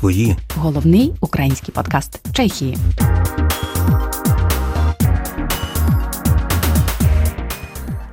свої. Головний український подкаст Чехії.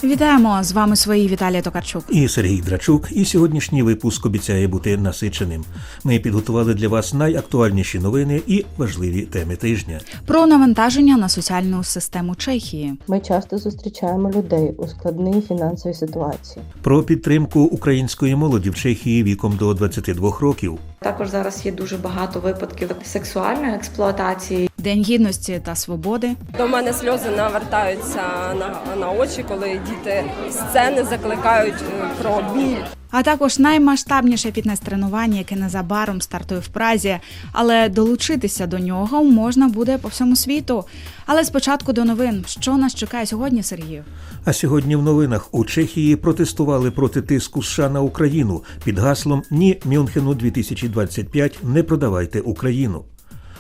Вітаємо з вами свої Віталія Токарчук. І Сергій Драчук. І сьогоднішній випуск обіцяє бути насиченим. Ми підготували для вас найактуальніші новини і важливі теми тижня. Про навантаження на соціальну систему Чехії. Ми часто зустрічаємо людей у складній фінансовій ситуації. Про підтримку української молоді в Чехії віком до 22 років. Також зараз є дуже багато випадків сексуальної експлуатації. День гідності та свободи. До мене сльози навертаються на, на очі, коли діти сцени закликають е, про біль. А також наймасштабніше фітнес-тренування, яке незабаром стартує в Празі, але долучитися до нього можна буде по всьому світу. Але спочатку до новин, що нас чекає сьогодні, Сергію? А сьогодні в новинах у Чехії протестували проти тиску США на Україну під гаслом Ні Мюнхену 2025 не продавайте Україну.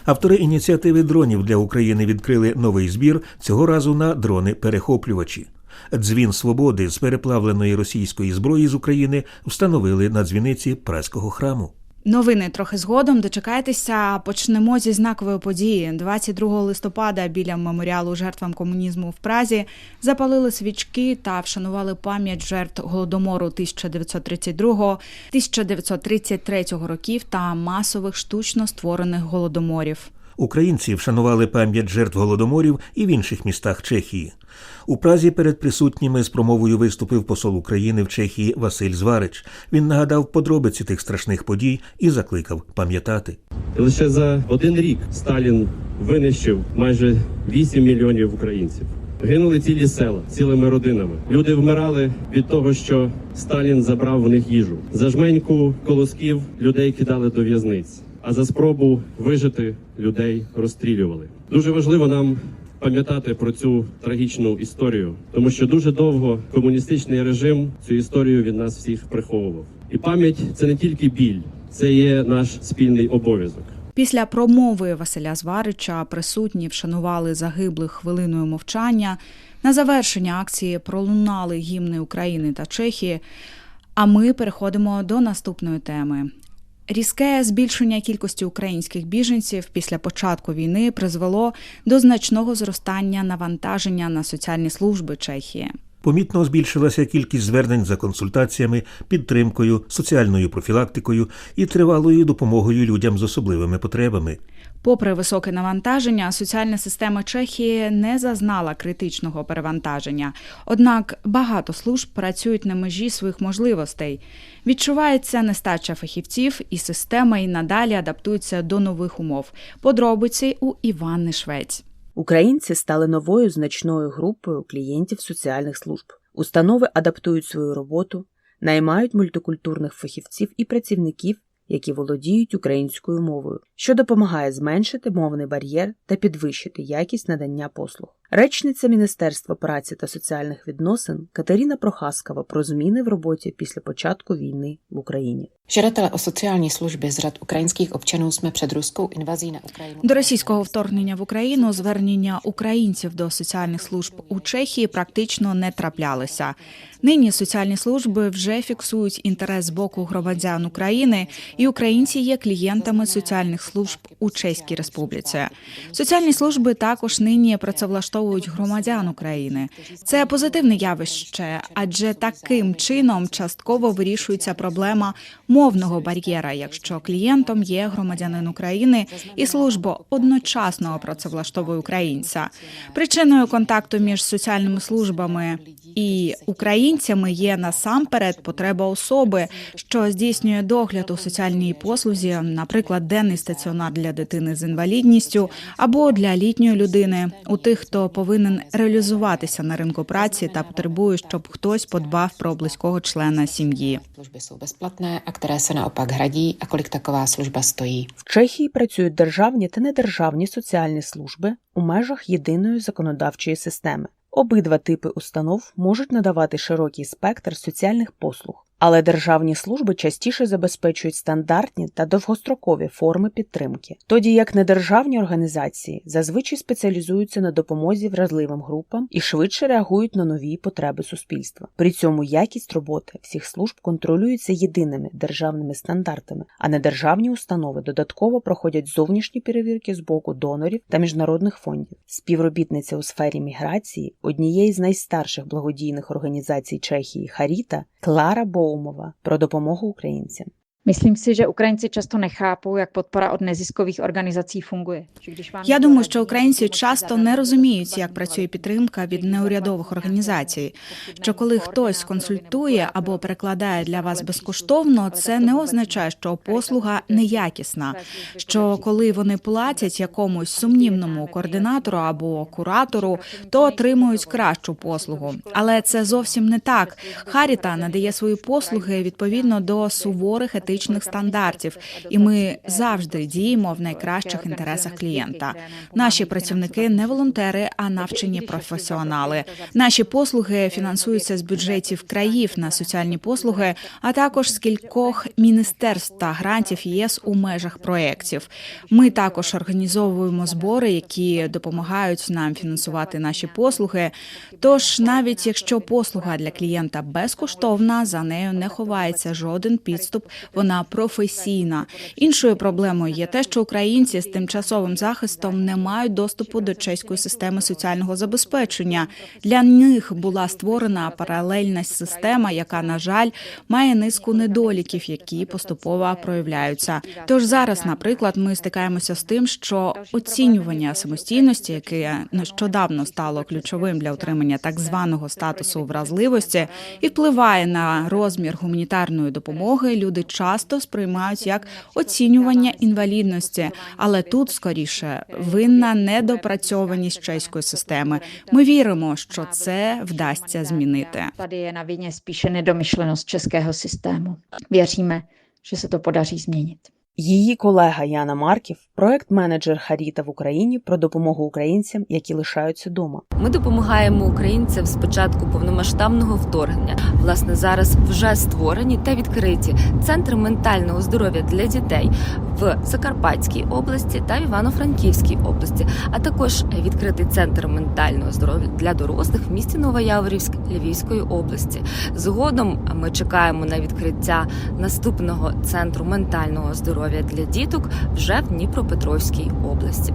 Автори ініціативи дронів для України відкрили новий збір цього разу на дрони-перехоплювачі. Дзвін свободи з переплавленої російської зброї з України встановили на дзвіниці праського храму. Новини трохи згодом. Дочекайтеся. Почнемо зі знакової події. 22 листопада біля меморіалу жертвам комунізму в Празі запалили свічки та вшанували пам'ять жертв голодомору 1932-1933 років та масових штучно створених голодоморів. Українці вшанували пам'ять жертв голодоморів і в інших містах Чехії. У Празі перед присутніми з промовою виступив посол України в Чехії Василь Зварич. Він нагадав подробиці тих страшних подій і закликав пам'ятати. Лише за один рік Сталін винищив майже 8 мільйонів українців. Гинули цілі села цілими родинами. Люди вмирали від того, що Сталін забрав в них їжу. За жменьку колосків людей кидали до в'язниць, а за спробу вижити людей розстрілювали. Дуже важливо нам пам'ятати про цю трагічну історію, тому що дуже довго комуністичний режим цю історію від нас всіх приховував. І пам'ять це не тільки біль, це є наш спільний обов'язок. Після промови Василя Зварича присутні вшанували загиблих хвилиною мовчання. На завершення акції пролунали гімни України та Чехії. А ми переходимо до наступної теми. Різке збільшення кількості українських біженців після початку війни призвело до значного зростання навантаження на соціальні служби Чехії. Помітно збільшилася кількість звернень за консультаціями, підтримкою, соціальною профілактикою і тривалою допомогою людям з особливими потребами. Попри високе навантаження, соціальна система Чехії не зазнала критичного перевантаження. Однак багато служб працюють на межі своїх можливостей. Відчувається нестача фахівців, і система і надалі адаптується до нових умов. Подробиці у Іванни Швець. Українці стали новою значною групою клієнтів соціальних служб. Установи адаптують свою роботу, наймають мультикультурних фахівців і працівників, які володіють українською мовою, що допомагає зменшити мовний бар'єр та підвищити якість надання послуг. Речниця Міністерства праці та соціальних відносин Катерина Прохаскова про зміни в роботі після початку війни в Україні. Žadatele o sociální služby z řad ukrajinských občanů jsme před ruskou invazí na Ukrajinu. До російського вторгнення в Україну звернення українців до соціальних служб у Чехії практично не траплялися. Нині соціальні служби вже фіксують інтерес з боку громадян України, і українці є клієнтами соціальних служб у Чеській Республіці. Соціальні служби також нині працевлаштовують громадян України. Це позитивне явище, адже таким чином частково вирішується проблема мовного бар'єра, якщо клієнтом є громадянин України і служба одночасно працевлаштовує українця. Причиною контакту між соціальними службами і українцями є насамперед потреба особи, що здійснює догляд у соціальній послузі, наприклад, денний стаціонар для дитини з інвалідністю або для літньої людини, у тих, хто повинен реалізуватися на ринку праці та потребує, щоб хтось подбав про близького члена сім'ї. Služby jsou bezplatné a které se naopak hradí a kolik taková služba stojí. В Чехії працюють державні та недержавні соціальні служби у межах єдиної законодавчої системи. Обидва типи установ можуть надавати широкий спектр соціальних послуг, Але державні служби частіше забезпечують стандартні та довгострокові форми підтримки, тоді як недержавні організації зазвичай спеціалізуються на допомозі вразливим групам і швидше реагують на нові потреби суспільства. При цьому якість роботи всіх служб контролюється єдиними державними стандартами, а недержавні установи додатково проходять зовнішні перевірки з боку донорів та міжнародних фондів. Співробітниця у сфері міграції однієї з найстарших благодійних організацій Чехії Харіта Клара Боумова про допомогу українцям. Myslím si, že Ukrajinci často nechápou, jak podpora od neziskových organizací funguje. Že když vám Я думаю, що українці часто не розуміють, як працює підтримка від неурядових організацій. Що коли хтось консультує або перекладає для вас безкоштовно, це не означає, що послуга неякісна. Що коли вони платять якомусь сумнівному координатору або куратору, то отримують кращу послугу. Але це зовсім не так. Харіта надає свої послуги відповідно до суворих етичних стандартів, і ми завжди діємо в найкращих інтересах клієнта. Наші працівники не волонтери, а навчені професіонали. Наші послуги фінансуються з бюджетів країв на соціальні послуги, а також з кількох міністерств та грантів ЄС у межах проєктів. Ми також організовуємо збори, які допомагають нам фінансувати наші послуги. Тож, навіть якщо послуга для клієнта безкоштовна, за нею не ховається жоден підступ. Вона професійна. Іншою проблемою є те, що українці з тимчасовим захистом не мають доступу до чеської системи соціального забезпечення. Для них була створена паралельна система, яка, на жаль, має низку недоліків, які поступово проявляються. Тож зараз, наприклад, ми стикаємося з тим, що оцінювання самостійності, яке нещодавно стало ключовим для отримання так званого статусу вразливості, і впливає на розмір гуманітарної допомоги, люди часто сприймають як оцінювання інвалідності, але тут скоріше винна недопрацьованість чеської системи. Ми віримо, що це вдасться змінити. Na vině spíše nedomyšlenost českého systému. Věříme, že se to podaří změnit. Її колега Яна Марків, проект-менеджер Харіта в Україні про допомогу українцям, які лишаються дома. Ми допомагаємо українцям з початку повномасштабного вторгнення. Власне, зараз вже створені та відкриті центри ментального здоров'я для дітей в Закарпатській області та в Івано-Франківській області, а також відкритий центр ментального здоров'я для дорослих в місті Новояворівськ Львівської області. Згодом ми чекаємо на відкриття наступного центру ментального здоров'я для діток вже в Дніпропетровській області.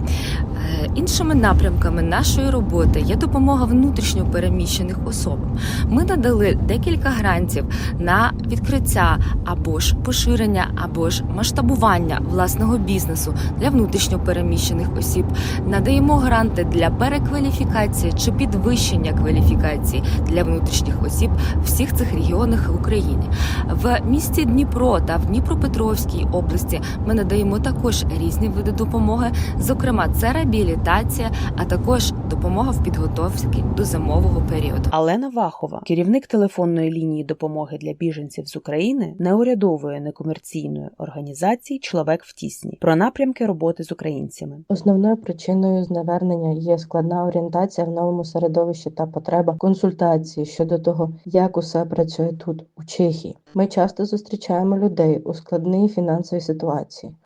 Е, Іншими напрямками нашої роботи є допомога внутрішньо переміщених особам. Ми надали декілька грантів на відкриття або ж поширення, або ж масштабування власного бізнесу для внутрішньо переміщених осіб. Надаємо гранти для перекваліфікації чи підвищення кваліфікації для внутрішніх осіб всіх цих регіонах України. В місті Дніпро та в Дніпропетровській області ми надаємо також різні види допомоги. Зокрема, це реабілітація, а також допомога в підготовці до зимового періоду. Алена Вахова, керівник телефонної лінії допомоги для біженців з України, неурядової некомерційної організації Чоловік в тісні про напрямки роботи з українцями. Основною причиною знавернення є складна орієнтація в новому середовищі та потреба консультації щодо того, як усе працює тут, у Чехії. Ми часто зустрічаємо людей у складній фінансовій ситуації.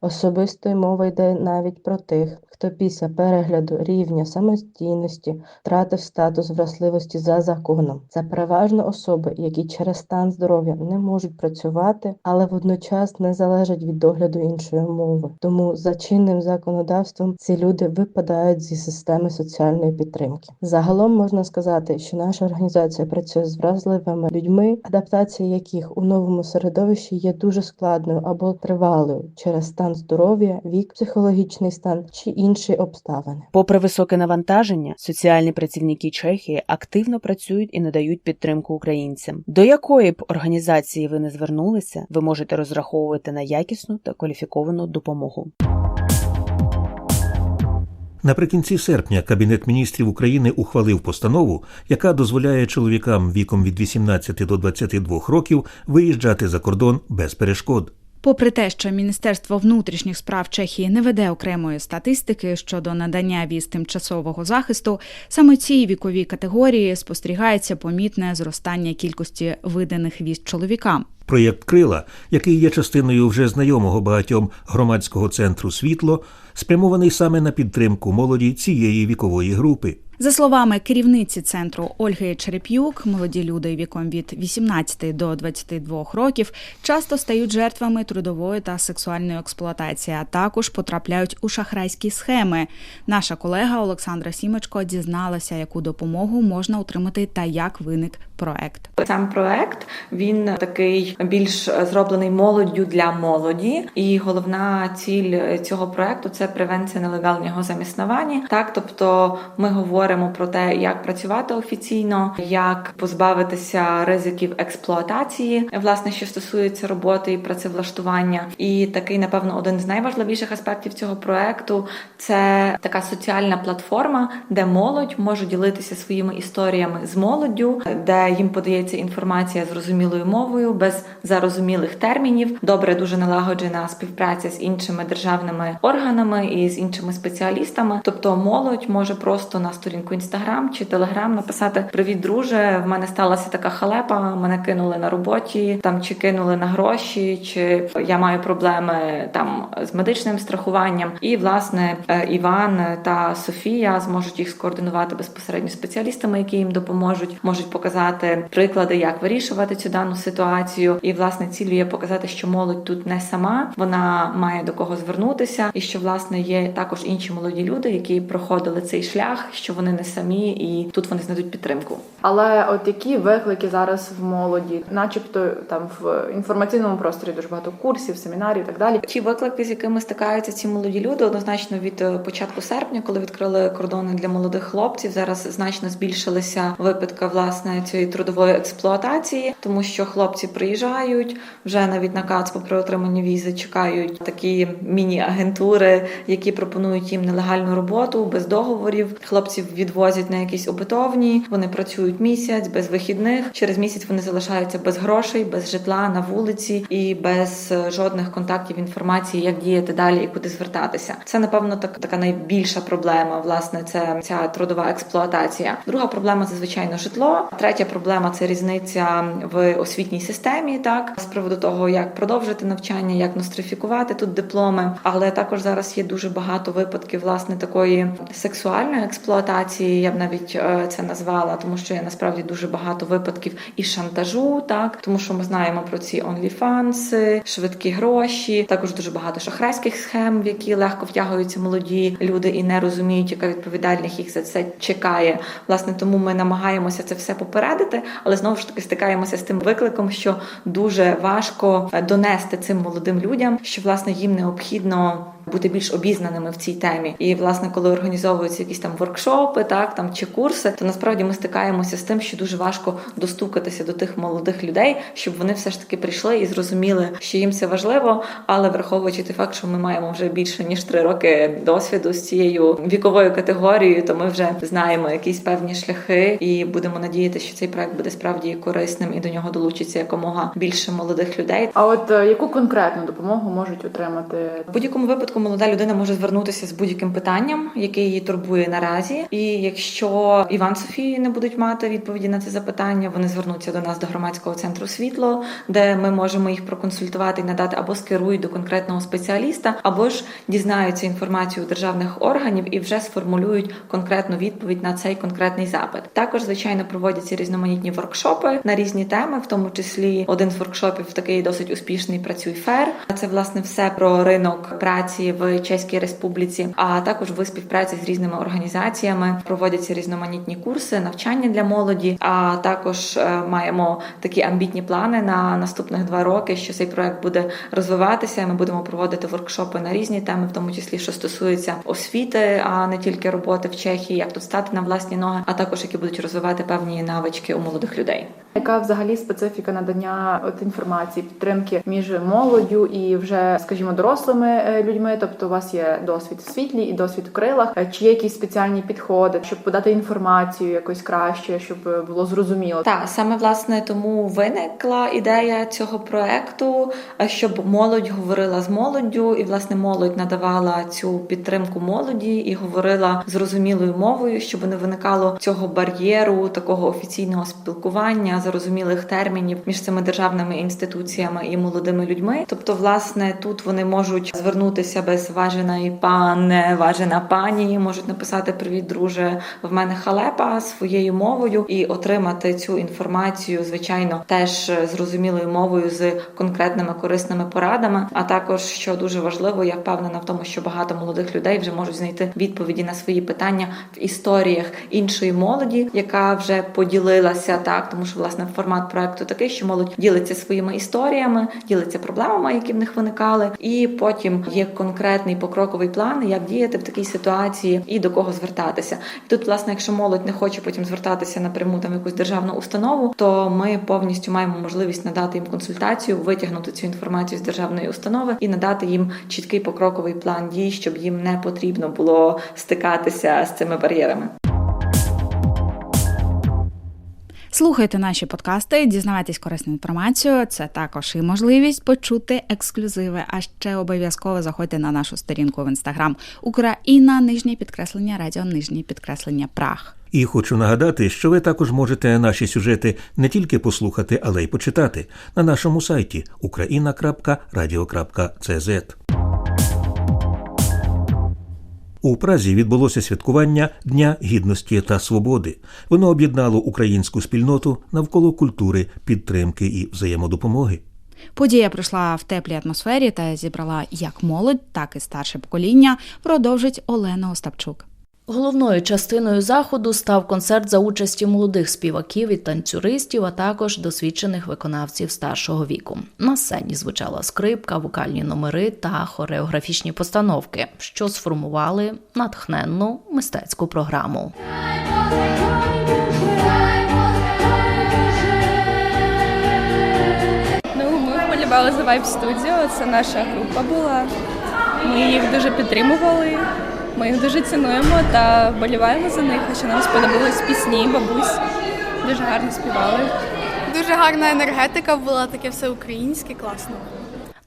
Особисто й мова йде навіть про тих, хто після перегляду рівня самостійності втратив статус вразливості за законом. Це переважно особи, які через стан здоров'я не можуть працювати, але водночас не залежать від догляду іншої мови. Тому за чинним законодавством ці люди випадають зі системи соціальної підтримки. Загалом можна сказати, що наша організація працює з вразливими людьми, адаптація яких у новому середовищі є дуже складною або тривалою через стан здоров'я, вік, психологічний стан чи інші обставини. Попри високе навантаження, соціальні працівники Чехії активно працюють і надають підтримку українцям. До якої б організації ви не звернулися, ви можете розраховувати на якісну та кваліфіковану допомогу. Наприкінці серпня Кабінет міністрів України ухвалив постанову, яка дозволяє чоловікам віком від 18 до 22 років виїжджати за кордон без перешкод. Попри те, що Міністерство внутрішніх справ Чехії не веде окремої статистики щодо надання віз тимчасового захисту, саме цій віковій категорії спостерігається помітне зростання кількості виданих віз чоловікам. Проєкт Крила, який є частиною вже знайомого багатьом громадського центру світло, спрямований саме на підтримку молоді цієї вікової групи. За словами керівниці центру Ольги Череп'юк, молоді люди віком від 18 до 22 років часто стають жертвами трудової та сексуальної експлуатації, а також потрапляють у шахрайські схеми. Наша колега Олександра Сімечко дізналася, яку допомогу можна отримати та як виник проект. Сам проект він такий більш зроблений молоддю для молоді, і головна ціль цього проекту це превенція нелегального заміснування. Так, тобто ми говоримо про те, як працювати офіційно, як позбавитися ризиків експлуатації, власне, що стосується роботи і працевлаштування. І такий, напевно, один з найважливіших аспектів цього проекту це така соціальна платформа, де молодь може ділитися своїми історіями з молоддю, де їм подається інформація зрозумілою мовою, без зарозумілих термінів. Добре, дуже налагоджена співпраця з іншими державними органами і з іншими спеціалістами. Тобто, молодь може просто на сторінку інстаграм чи телеграм написати Привіт, друже! В мене сталася така халепа. Мене кинули на роботі, там чи кинули на гроші, чи я маю проблеми там з медичним страхуванням. І власне е, Іван та Софія зможуть їх скоординувати безпосередньо спеціалістами, які їм допоможуть, можуть показати приклади, як вирішувати цю дану ситуацію. І власне цілю є показати, що молодь тут не сама, вона має до кого звернутися, і що власне є також інші молоді люди, які проходили цей шлях, що вони не самі, і тут вони знайдуть підтримку. Але от які виклики зараз в молоді, начебто там в інформаційному просторі дуже багато курсів, семінарів і так далі. Ті виклики, з якими стикаються ці молоді люди, однозначно від е, початку серпня, коли відкрили кордони для молодих хлопців, зараз значно збільшилися випадки власне цієї трудової експлуатації, тому що хлопці приїжджають вже навіть на КАЦПО при отриманні візи, чекають такі міні-агентури, які пропонують їм нелегальну роботу без договорів. Хлопців відвозять на якісь обитовні, вони працюють місяць без вихідних. Через місяць вони залишаються без грошей, без житла на вулиці і без е, жодних контактів інформації, як діяти далі і куди звертатися. Це напевно так така найбільша проблема. Власне, це ця трудова експлуатація. Друга проблема це звичайно житло. Третя проблема це різниця в освітній системі. Так з приводу того, як продовжити навчання, як нострифікувати тут дипломи. Але також зараз є дуже багато випадків власне такої сексуальної експлуатації. Я б навіть е, це назвала, тому що є насправді дуже багато випадків і шантажу, так тому що ми знаємо про ці OnlyFans, швидкі гроші. Також дуже багато шахрайських схем, в які легко втягуються молоді люди і не розуміють, яка відповідальність їх за це чекає. Власне, тому ми намагаємося це все попередити, але знову ж таки стикаємося з тим викликом, що дуже важко е, донести цим молодим людям, що власне їм необхідно. Бути більш обізнаними в цій темі, і власне, коли організовуються якісь там воркшопи, так там чи курси, то насправді ми стикаємося з тим, що дуже важко достукатися до тих молодих людей, щоб вони все ж таки прийшли і зрозуміли, що їм це важливо. Але враховуючи той факт, що ми маємо вже більше ніж три роки досвіду з цією віковою категорією, то ми вже знаємо якісь певні шляхи, і будемо надіятися, що цей проект буде справді корисним і до нього долучиться якомога більше молодих людей. А от е, яку конкретну допомогу можуть отримати В будь-якому випадку молода людина може звернутися з будь-яким питанням, яке її турбує наразі. І якщо Іван Софії не будуть мати відповіді на це запитання, вони звернуться до нас до громадського центру світло, де ми можемо їх проконсультувати і надати або скерують до конкретного спеціаліста, або ж дізнаються інформацію у державних органів і вже сформулюють конкретну відповідь на цей конкретний запит. Також звичайно проводяться різноманітні воркшопи на різні теми, в тому числі один з воркшопів такий досить успішний працюй фер. Це власне все про ринок праці в Чеській Республіці, а також в співпраці з різними організаціями проводяться різноманітні курси, навчання для молоді. А також е, маємо такі амбітні плани на наступних два роки, що цей проект буде розвиватися. Ми будемо проводити воркшопи на різні теми, в тому числі що стосується освіти, а не тільки роботи в Чехії, як тут стати на власні ноги, а також які будуть розвивати певні навички у молодих людей. яка взагалі специфіка надання от інформації, підтримки між молоддю і вже, скажімо, дорослими е, тобто у вас є досвід в світлі і досвід в крилах. Е, Чи є якісь спеціальні підходи, щоб подати інформацію якось краще, щоб е, було зрозуміло? Так, саме власне тому виникла ідея цього проекту, е, щоб молодь говорила з молоддю, і власне молодь надавала цю підтримку молоді і говорила зрозумілою мовою, щоб не виникало цього бар'єру, такого офіційного спілкування, зрозумілих термінів між цими державними інституціями і молодими людьми. Тобто, власне, тут вони можуть звернутися без важеної пане, важена пані, можуть написати Привіт, друже, в мене халепа своєю мовою і отримати цю інформацію, звичайно, теж зрозумілою мовою з конкретними корисними порадами. А також що дуже важливо, я впевнена в тому, що багато молодих людей вже можуть знайти відповіді на свої питання в історіях іншої молоді, яка вже поділилася так, тому що власне формат проекту такий, що молодь ділиться своїми історіями, ділиться проблемами, які в них виникали, і потім є конкретний покроковий план, як діяти в такій ситуації і до кого звертатися. І тут, власне, якщо молодь не хоче потім звертатися напряму там в якусь державну установу, то ми повністю маємо можливість надати їм консультацію, витягнути цю інформацію з державної установи і надати їм чіткий покроковий план дій, щоб їм не потрібно було стикатися з цими бар'єрами. Слухайте наші подкасти, дізнавайтесь корисну інформацію. Це також і можливість почути ексклюзиви. А ще обов'язково заходьте на нашу сторінку в інстаграм Україна, нижнє підкреслення радіо, нижнє підкреслення Прах. І хочу нагадати, що ви також можете наші сюжети не тільки послухати, але й почитати на нашому сайті ukraina.radio.cz. У Празі відбулося святкування Дня гідності та свободи. Воно об'єднало українську спільноту навколо культури, підтримки і взаємодопомоги. Подія пройшла в теплій атмосфері та зібрала як молодь, так і старше покоління. Продовжить Олена Остапчук. Головною частиною заходу став концерт за участі молодих співаків і танцюристів, а також досвідчених виконавців старшого віку. На сцені звучала скрипка, вокальні номери та хореографічні постановки, що сформували натхненну мистецьку програму. Ну, ми вболівали за Vibe Studio, це наша група була. Ми їх дуже підтримували, ми їх дуже цінуємо та вболіваємо за них, що нам сподобались пісні, бабусь. Дуже гарно співали. Дуже гарна енергетика була, таке все українське, класно.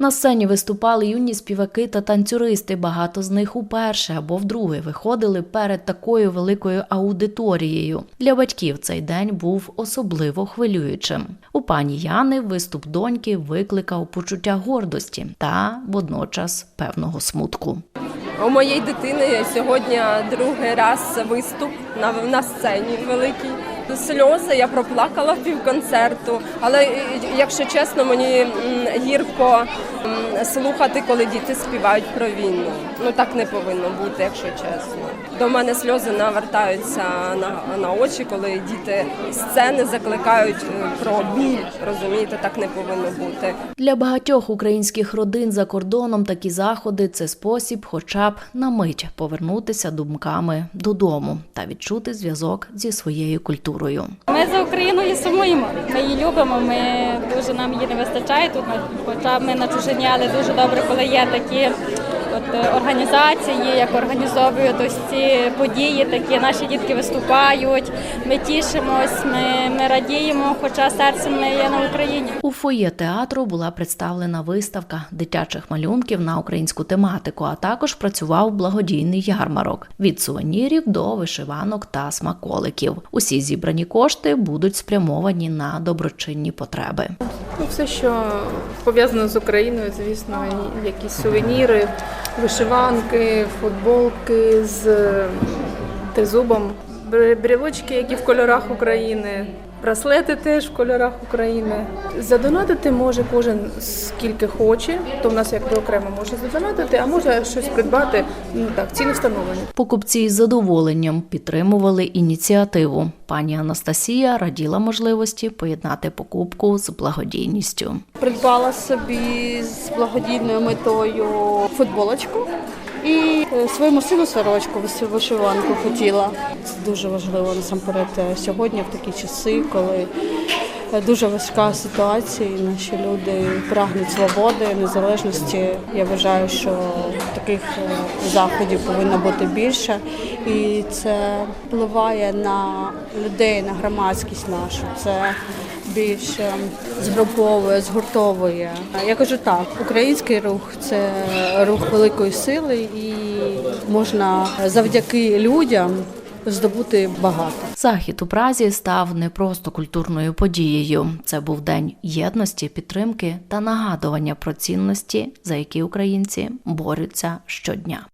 На сцені виступали юні співаки та танцюристи. Багато з них уперше або вдруге виходили перед такою великою аудиторією. Для батьків цей день був особливо хвилюючим. У пані Яни виступ доньки викликав почуття гордості та водночас певного смутку. У моєї дитини сьогодні другий раз виступ на, на сцені великий. Сльози я проплакала в півконцерту, але е, якщо чесно, мені гірко слухати, коли діти співають про війну. Ну так не повинно бути, якщо чесно. До мене сльози навертаються на, на очі, коли діти сцени закликають е, про біль. Розумієте, так не повинно бути. Для багатьох українських родин за кордоном такі заходи це спосіб, хоча б на мить повернутися думками додому та відчути зв'язок зі своєю культурою. Ми за Україною сумуємо. Ми її любимо. Ми дуже нам її не вистачає тут. Хоча ми на чужині, але дуже добре, коли є такі от е, організації, як організовують ось ці події. Такі наші дітки виступають. Ми тішимось, ми, ми радіємо, хоча серцем ми є на Україні. У фоє театру була представлена виставка дитячих малюнків на українську тематику, а також працював благодійний ярмарок від сувенірів до вишиванок та смаколиків. Усі зібрані кошти будуть спрямовані на доброчинні потреби. Ну, все, що пов'язано з Україною, звісно, якісь сувеніри, вишиванки, футболки з м, тризубом, бр- які в кольорах України. Браслети теж в кольорах України. Задонатити може кожен скільки хоче, то в нас якби окремо може задонатити, а може щось придбати. Ну так, ціни встановлені. Покупці з задоволенням підтримували ініціативу. Пані Анастасія раділа можливості поєднати покупку з благодійністю. Придбала собі з благодійною метою футболочку і е, своєму сину сорочку вишиванку хотіла. Це дуже важливо насамперед е, сьогодні, в такі часи, коли дуже важка ситуація. і Наші люди прагнуть свободи, незалежності. Я вважаю, що таких е, заходів повинно бути більше, і це впливає на людей, на громадськість нашу. Це більше згруповує, згуртовує. Я кажу так, український рух це рух великої сили, і можна завдяки людям здобути багато. Захід у Празі став не просто культурною подією. Це був день єдності, підтримки та нагадування про цінності, за які українці борються щодня.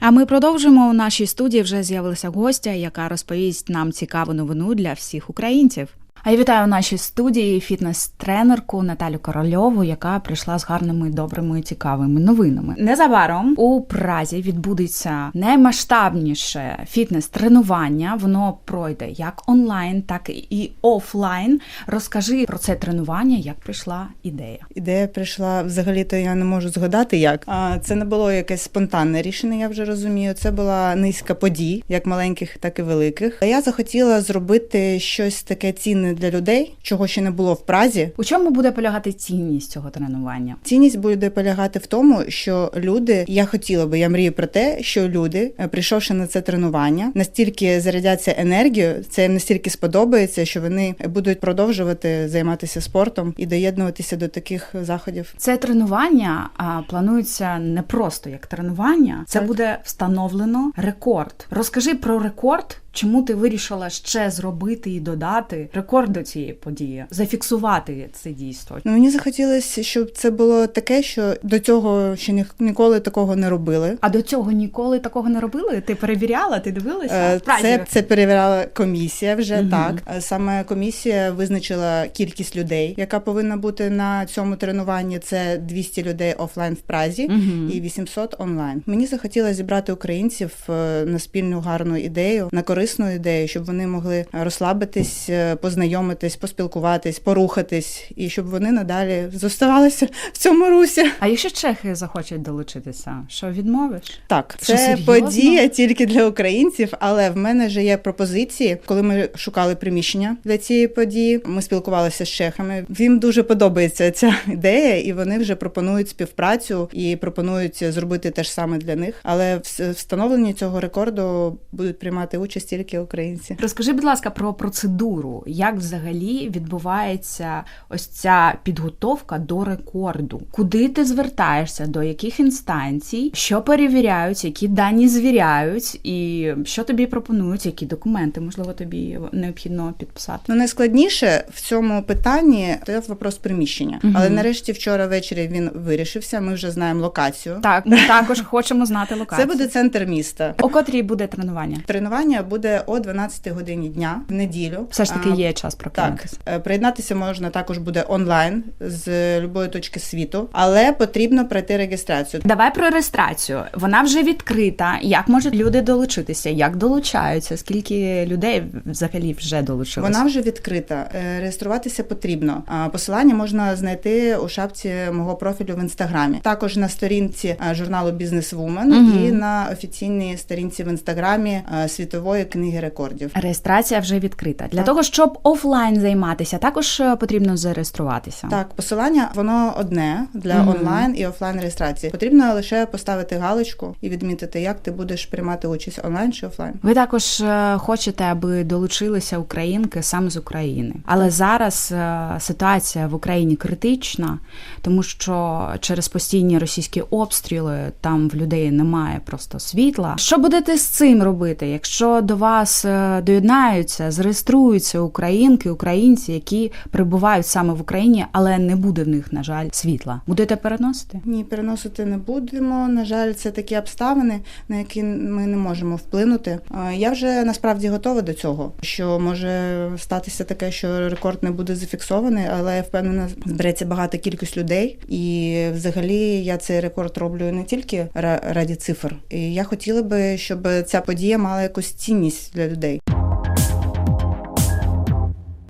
А ми продовжимо у нашій студії. Вже з'явилася гостя, яка розповість нам цікаву новину для всіх українців. А я вітаю у нашій студії фітнес-тренерку Наталю Корольову, яка прийшла з гарними, добрими, цікавими новинами. Незабаром у Празі відбудеться наймасштабніше фітнес-тренування. Воно пройде як онлайн, так і офлайн. Розкажи про це тренування, як прийшла ідея. Ідея прийшла взагалі-то я не можу згадати як. А це не було якесь спонтанне рішення, я вже розумію. Це була низка подій, як маленьких, так і великих. Я захотіла зробити щось таке цінне для людей, чого ще не було в Празі. У чому буде полягати цінність цього тренування? Цінність буде полягати в тому, що люди, я хотіла би, я мрію про те, що люди, е, прийшовши на це тренування, настільки зарядяться енергією, це їм настільки сподобається, що вони будуть продовжувати займатися спортом і доєднуватися до таких заходів. Це тренування а, планується не просто як тренування, це Так. буде встановлено рекорд. Розкажи про рекорд. Чому ти вирішила ще зробити і додати рекорд до цієї події, зафіксувати це дійство? Ну мені захотілося, щоб це було таке, що до цього ще ні- ніколи такого не робили. А до цього ніколи такого не робили? Ти перевіряла? Ти дивилася? Е? Це, це перевіряла комісія вже Мгм. так. Е, Саме комісія визначила кількість людей, яка повинна бути на цьому тренуванні. Це 200 людей офлайн в Празі Мгм. і 800 онлайн. Мені захотілося зібрати українців е, на спільну гарну ідею, на корисну ідею, щоб вони могли розслабитись, е, познайомитись, поспілкуватись, порухатись, і щоб вони надалі зоставалися в цьому русі. А якщо чехи захочуть долучитися, що відмовиш? Так, це серйозно? подія тільки для українців, але в мене вже є пропозиції. Коли ми шукали приміщення для цієї події, ми спілкувалися з чехами. Їм дуже подобається ця ідея, і вони вже пропонують співпрацю і пропонують зробити те ж саме для них. Але в встановленні цього рекорду будуть приймати участь тільки українці. Розкажи, будь ласка, про процедуру, як взагалі відбувається ось ця підготовка до рекорду? Куди ти звертаєшся, до яких інстанцій, що перевіряють, які дані звіряють, і що тобі пропонують, які документи можливо тобі необхідно підписати? Ну найскладніше в цьому питанні стояв вопрос приміщення, Мгм. але нарешті вчора ввечері він вирішився. Ми вже знаємо локацію. Так, ми також хочемо знати локацію. Це буде центр міста. О котрій буде тренування? Тренування буде о 12 годині дня в неділю. Все ж таки є час Так, прокинутися. Е, приєднатися можна також буде онлайн з любої точки світу, але потрібно пройти реєстрацію. Давай про реєстрацію. Вона вже відкрита. Як можуть люди долучитися? Як долучаються? Скільки людей взагалі вже долучилося? Вона вже відкрита. Е, Реєструватися потрібно. Посилання можна знайти у шапці мого профілю в інстаграмі. Також на сторінці е, журналу Businesswoman Мгм. і на офіційній сторінці в інстаграмі світової книги рекордів. Реєстрація вже відкрита. Для Так. того, щоб офлайн займатися, також е, потрібно зареєструватися. Так, посилання воно одне для Мгм. онлайн і офлайн реєстрації. Потрібно лише поставити галочку і відмітити, як ти будеш приймати участь онлайн чи офлайн. Ви також е, хочете, аби долучилися українки саме з України. Але зараз е, ситуація в Україні критична, тому що через постійні російські обстріли там в людей немає просто світла. Що будете з цим робити, якщо до вас е, доєднаються, зареєструються українки, українці, які перебувають саме в Україні, але не буде в них, на жаль, світла? Будете переносити? Ні, переносити не будемо. На жаль, це такі обставини, на які ми не можемо вплинути. Я вже насправді готова до цього, що може статися таке, що рекорд не буде зафіксований, але я впевнена, збереться багато кількість людей. І взагалі я цей рекорд роблю не тільки ра- раді цифр. І я хотіла би, щоб ця подія мала якусь цінність для людей.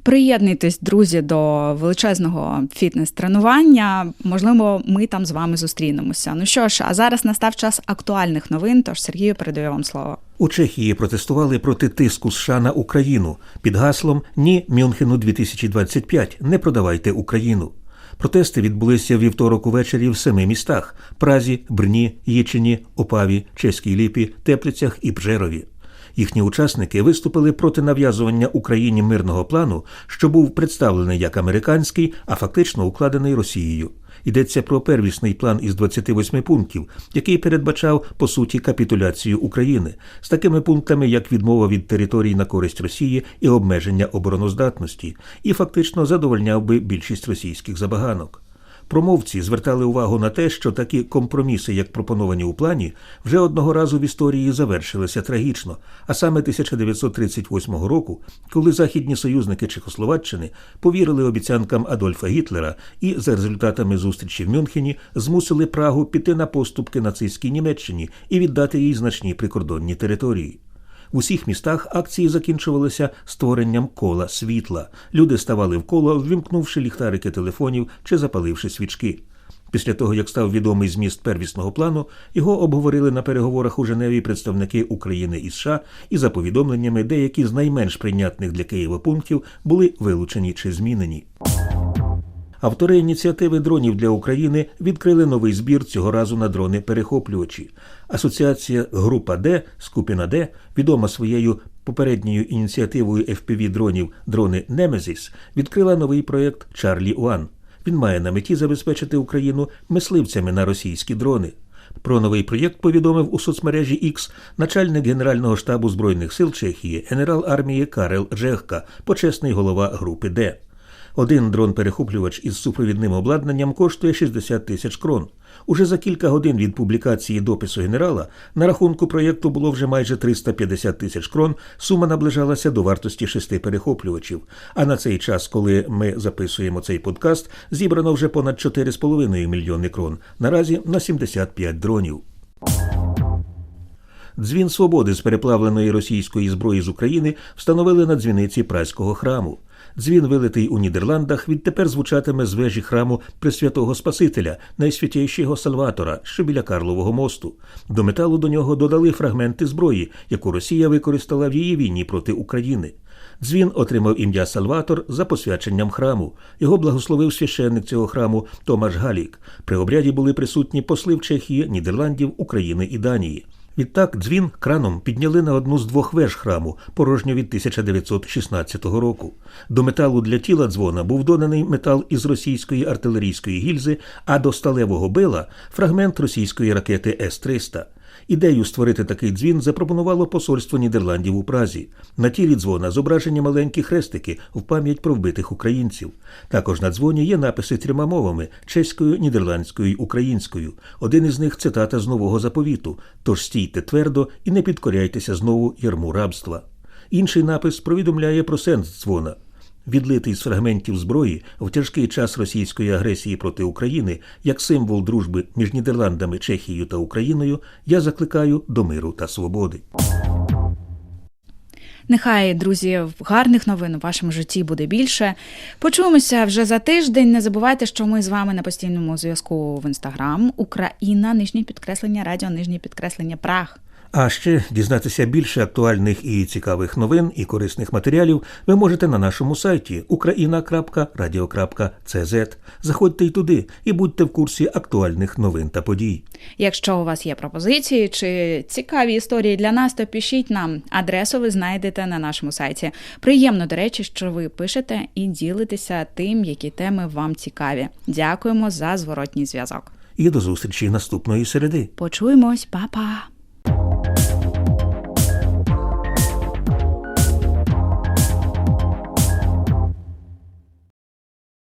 Приєднуйтесь, друзі, до величезного фітнес-тренування. Можливо, ми там з вами зустрінемося. Ну що ж, а зараз настав час актуальних новин. Тож Сергію передаю вам слово. У Чехії протестували проти тиску США на Україну під гаслом Ні Мюнхену 2025 не продавайте Україну. Протести відбулися вівторок увечері в семи містах: Празі, Брні, Єчині, Опаві, Чеській Ліпі, Теплицях і Бжерові. Їхні учасники виступили проти нав'язування Україні мирного плану, що був представлений як американський, а фактично укладений Росією. Йдеться про первісний план із 28 пунктів, який передбачав по суті капітуляцію України з такими пунктами, як відмова від територій на користь Росії і обмеження обороноздатності, і фактично задовольняв би більшість російських забаганок. Промовці звертали увагу на те, що такі компроміси, як пропоновані у плані, вже одного разу в історії завершилися трагічно, а саме 1938 року, коли західні союзники Чехословаччини повірили обіцянкам Адольфа Гітлера і за результатами зустрічі в Мюнхені змусили Прагу піти на поступки нацистській Німеччині і віддати їй значні прикордонні території. В усіх містах акції закінчувалися створенням кола світла. Люди ставали в коло, ввімкнувши ліхтарики телефонів чи запаливши свічки. Після того, як став відомий зміст первісного плану, його обговорили на переговорах у Женеві представники України і США, і за повідомленнями деякі з найменш прийнятних для Києва пунктів були вилучені чи змінені. Автори ініціативи дронів для України відкрили новий збір цього разу на дрони-перехоплювачі. Асоціація Група Д Скупіна Д, відома своєю попередньою ініціативою fpv дронів дрони Немезіс, відкрила новий проєкт Чарлі Уан. Він має на меті забезпечити Україну мисливцями на російські дрони. Про новий проєкт повідомив у соцмережі X начальник Генерального штабу Збройних сил Чехії, генерал армії Карел Жехка, почесний голова групи Д. Один дрон-перехоплювач із супровідним обладнанням коштує 60 тисяч крон. Уже за кілька годин від публікації допису генерала на рахунку проєкту було вже майже 350 тисяч крон. Сума наближалася до вартості шести перехоплювачів. А на цей час, коли ми записуємо цей подкаст, зібрано вже понад 4,5 мільйони крон. Наразі на 75 дронів. Дзвін свободи з переплавленої російської зброї з України встановили на дзвіниці праського храму. Дзвін, вилитий у Нідерландах, відтепер звучатиме з вежі храму Пресвятого Спасителя, найсвятішого Салватора, що біля Карлового мосту. До металу до нього додали фрагменти зброї, яку Росія використала в її війні проти України. Дзвін отримав ім'я Салватор за посвяченням храму. Його благословив священник цього храму Томаш Галік. При обряді були присутні посли в Чехії, Нідерландів, України і Данії. Відтак дзвін краном підняли на одну з двох веж храму, порожньо від 1916 року. До металу для тіла дзвона був доданий метал із російської артилерійської гільзи, а до сталевого била фрагмент російської ракети С-300. Ідею створити такий дзвін запропонувало посольство Нідерландів у Празі. На тілі дзвона зображені маленькі хрестики в пам'ять про вбитих українців. Також на дзвоні є написи трьома мовами чеською, нідерландською й українською. Один із них цитата з нового заповіту: Тож стійте твердо і не підкоряйтеся знову ярму рабства. Інший напис повідомляє про сенс дзвона. Відлитий з фрагментів зброї в тяжкий час російської агресії проти України як символ дружби між Нідерландами, Чехією та Україною, я закликаю до миру та свободи. Нехай, друзі, гарних новин у вашому житті буде більше. Почуємося вже за тиждень. Не забувайте, що ми з вами на постійному зв'язку в інстаграм Україна, нижнє підкреслення, радіо, нижнє підкреслення Праг. А ще дізнатися більше актуальних і цікавих новин і корисних матеріалів ви можете на нашому сайті ukraina.radio.cz. Заходьте й туди і будьте в курсі актуальних новин та подій. Якщо у вас є пропозиції чи цікаві історії для нас, то пишіть нам. Адресу ви знайдете на нашому сайті. Приємно, до речі, що ви пишете і ділитеся тим, які теми вам цікаві. Дякуємо за зворотній зв'язок. І до зустрічі наступної середи. Почуємось, па-па!